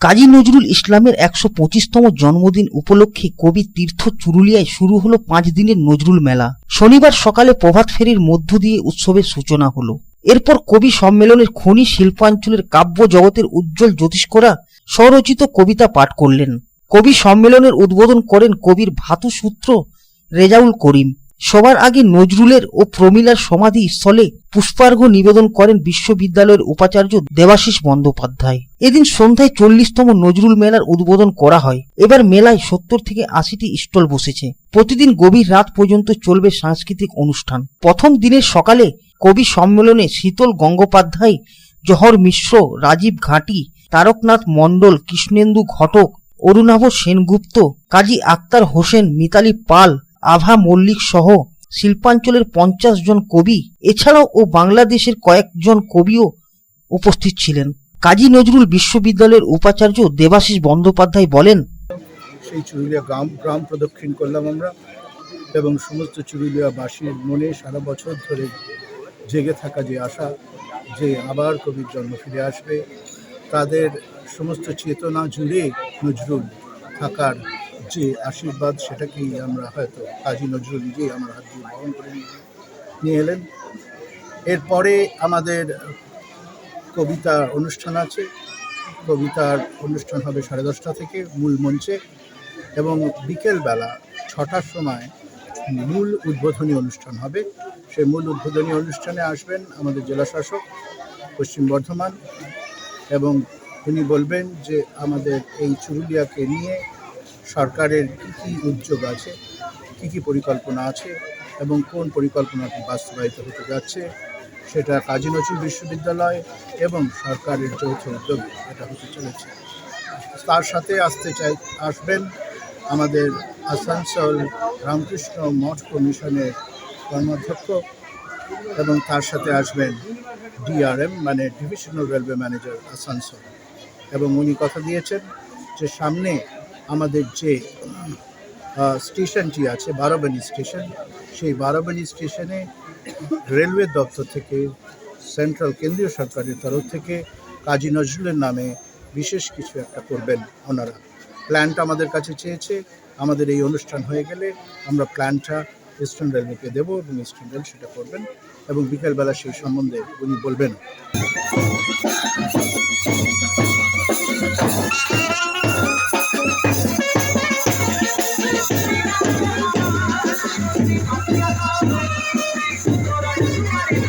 কাজী নজরুল ইসলামের একশো পঁচিশতম জন্মদিন উপলক্ষে কবি তীর্থ চুরুলিয়ায় শুরু হলো পাঁচ দিনের নজরুল মেলা। শনিবার সকালে প্রভাত ফেরির মধ্য দিয়ে উৎসবের সূচনা হলো। এরপর কবি সম্মেলনের খনি শিল্পাঞ্চলের কাব্য জগতের উজ্জ্বল জ্যোতিষ্করা স্বরচিত কবিতা পাঠ করলেন। কবি সম্মেলনের উদ্বোধন করেন কবির ভাতুসূত্র রেজাউল করিম। সবার আগে নজরুলের ও প্রমীলার সমাধি স্থলে পুষ্পার্ঘ্য নিবেদন করেন বিশ্ববিদ্যালয়ের উপাচার্য দেবাশিস বন্দ্যোপাধ্যায়। এদিন সন্ধ্যায় চল্লিশতম নজরুল মেলার উদ্বোধন করা হয়। এবার মেলায় সত্তর থেকে আশিটি স্টল বসেছে। প্রতিদিন গভীর রাত পর্যন্ত চলবে সাংস্কৃতিক অনুষ্ঠান। প্রথম দিনের সকালে কবি সম্মেলনে শীতল গঙ্গোপাধ্যায়, জহর মিশ্র, রাজীব ঘাটি, তারকনাথ মণ্ডল, কৃষ্ণেন্দু ঘটক, অরুণাভ সেনগুপ্ত, কাজী আক্তার হোসেন, মিতালি পাল আভা মল্লিক সহ শিল্পাঞ্চলের পঞ্চাশ জন কবি, এছাড়াও ও বাংলাদেশের কয়েকজন কবিও উপস্থিত ছিলেন। কাজী নজরুল বিশ্ববিদ্যালয়ের উপাচার্য দেবাশিস বন্দ্যোপাধ্যায় বলেন, সেই চুরুলিয়া গ্রাম গ্রাম প্রদক্ষিণ করলাম আমরা এবং সমস্ত চুরুলিয়াবাসীর মনে সারা বছর ধরে জেগে থাকা যে আশা যে আবার কবির জন্ম ফিরে আসবে, তাদের সমস্ত চেতনা জুড়ে নজরুল থাকার যে আশীর্বাদ সেটাকেই আমরা হয়তো কাজী নজরুল নিজেই আমার হাত দিয়ে বহন করে নিয়ে- এলেন। এরপরে আমাদের কবিতা অনুষ্ঠান আছে। কবিতার অনুষ্ঠান হবে সাড়ে দশটা থেকে মূল মঞ্চে এবং বিকেলবেলা ছটার সময় মূল উদ্বোধনী অনুষ্ঠান হবে। সেই মূল উদ্বোধনী অনুষ্ঠানে আসবেন আমাদের জেলা শাসক, পশ্চিম বর্ধমান এবং উনি বলবেন যে আমাদের এই চুরুলিয়াকে নিয়ে সরকারের কী কী উদ্যোগ আছে, কী কী পরিকল্পনা আছে এবং কোন পরিকল্পনাটি বাস্তবায়িত হতে যাচ্ছে, সেটা কাজী নজরুল বিশ্ববিদ্যালয় এবং সরকারের যৌথ উদ্যোগ এটা হতে চলেছে। তার সাথে আসতে চাই, আসবেন আমাদের আসানসোল রামকৃষ্ণ মঠ কমিশনের কর্মাধ্যক্ষ এবং তার সাথে আসবেন ডিআরএম মানে ডিভিশনাল রেলওয়ে ম্যানেজার আসানসোল। এবং উনি কথা দিয়েছেন যে সামনে আমাদের যে স্টেশনটি আছে বারোবানি স্টেশন, সেই বারোবানি স্টেশনে রেলওয়ে দপ্তর থেকে, সেন্ট্রাল কেন্দ্রীয় সরকারের তরফ থেকে কাজী নজরুলের নামে বিশেষ কিছু একটা করবেন ওনারা। প্ল্যানটা আমাদের কাছে চেয়েছে, আমাদের এই অনুষ্ঠান হয়ে গেলে আমরা প্ল্যানটা ইস্টার্ন রেলওয়েকে দেবো এবং ইস্টার্ন রেল সেটা করবেন এবং বিকেলবেলা সেই সম্বন্ধে উনি বলবেন।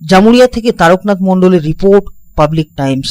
জামুরিয়া থেকে তারকনাথ মন্ডলের রিপোর্ট পাবলিক টাইমস।